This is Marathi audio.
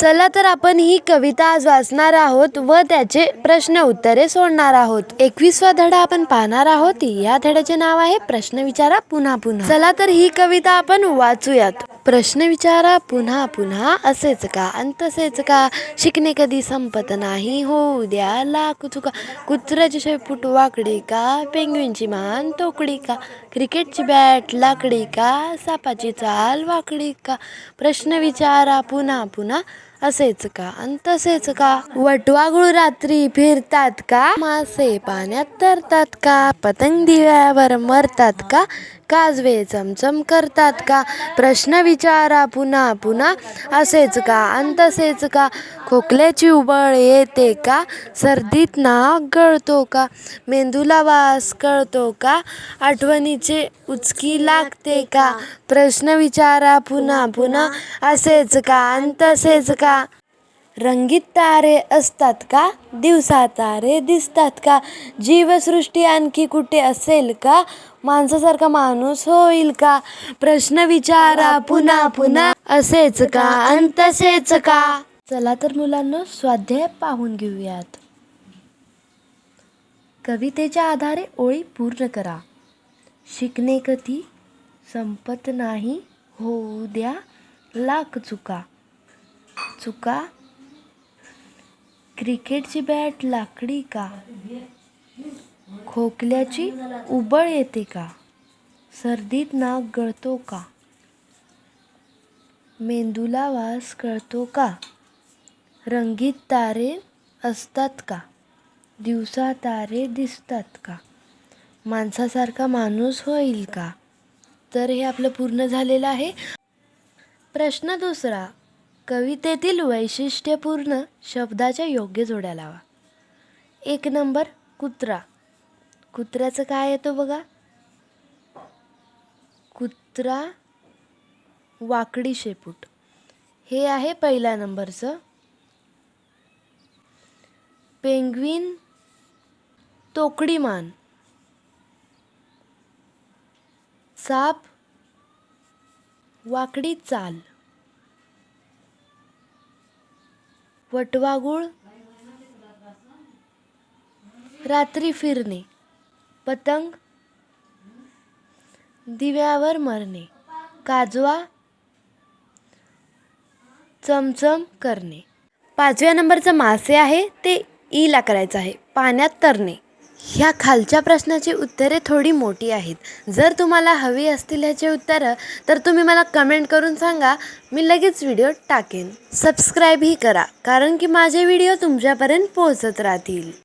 चला तर आपण ही कविता आज वाचणार आहोत व त्याचे प्रश्न उत्तरे सोडणार आहोत. एकवीसवा धडा आपण पाहणार आहोत. या धड्याचे नाव आहे प्रश्न विचारा पुन्हा पुन्हा. चला तर ही कविता आपण वाचूयात. प्रश्न विचारा पुन्हा पुन्हा असेच का? आणि तसेच का? शिकणे कधी संपत नाही होऊ द्या लाख चुका. कुत्र्याची शेपूट वाकडी का? पेंग्विनची मान तोकडी का? क्रिकेटची बॅट लाकडी का? सापाची चाल वाकडी का? प्रश्न विचारा पुन्हा पुन्हा असेच का? आणि तसेच का? वटवागुळ रात्री फिरतात का? मासे पाण्यात तरतात का? पतंग दिव्यावर मरतात का? काजवे चमचम करतात का? प्रश्न विचारा पुन्हा पुन्हा असेच का? अन तसेच का? खोकल्याची उबळ येते का? सर्दीत नाक गळतो का? मेंदूला वास कळतो का? आठवणीचे उचकी लागते का? प्रश्न विचारा पुन्हा पुन्हा असेच का? अन तसेच का? रंगीत तारे असतात का? दिवसा तारे दिसतात का? जीवसृष्टी आणखी कुठे असेल का? माणसासारखा माणूस होईल का? प्रश्न विचारा पुन्हा पुन्हा. असेच का? अन तसेच का? चला तर मुलांना स्वाध्याय पाहून घेऊयात. कवितेच्या आधारे ओळी पूर्ण करा. शिकणे कधी? संपत नाही. होऊ द्या. लाख चुका. चुका क्रिकेटची बॅट लाकडी का? खोकल्याची उबळ येते का? सर्दीत नाक गळतो का? मेंदूला वास कळतो का? रंगीत तारे असतात का? दिवसा तारे दिसतात का? माणसासारखा माणूस होईल का? तर हे आपलं पूर्ण झालेलं आहे. प्रश्न दुसरा कवितेतील वैशिष्ट्यपूर्ण शब्दाच्या योग्य जोड्या लावा. एक नंबर कुत्रा. कुत्र्याचं काय येतं बघा? कुत्रा वाकडी शेपूट. हे आहे पहिल्या नंबरचं. पेंग्विन तोकडी मान. साप वाकडी चाल. वटवाघूळ रात्री फिरणे पतंग दिव्यावर मरणे काजवा चमचम करणे. पाचव्या नंबरचं मासे आहे ते ईला करायचं आहे. पाण्यात तरणे. ह्या खालच्या प्रश्नाची उत्तरे थोडी मोठी आहेत. जर तुम्हाला हवी असतील ह्याची उत्तरं तर तुम्ही मला कमेंट करून सांगा. मी लगेच व्हिडिओ टाकेन. सबस्क्राईबही करा कारण की माझे व्हिडिओ तुमच्यापर्यंत पोहोचत राहतील.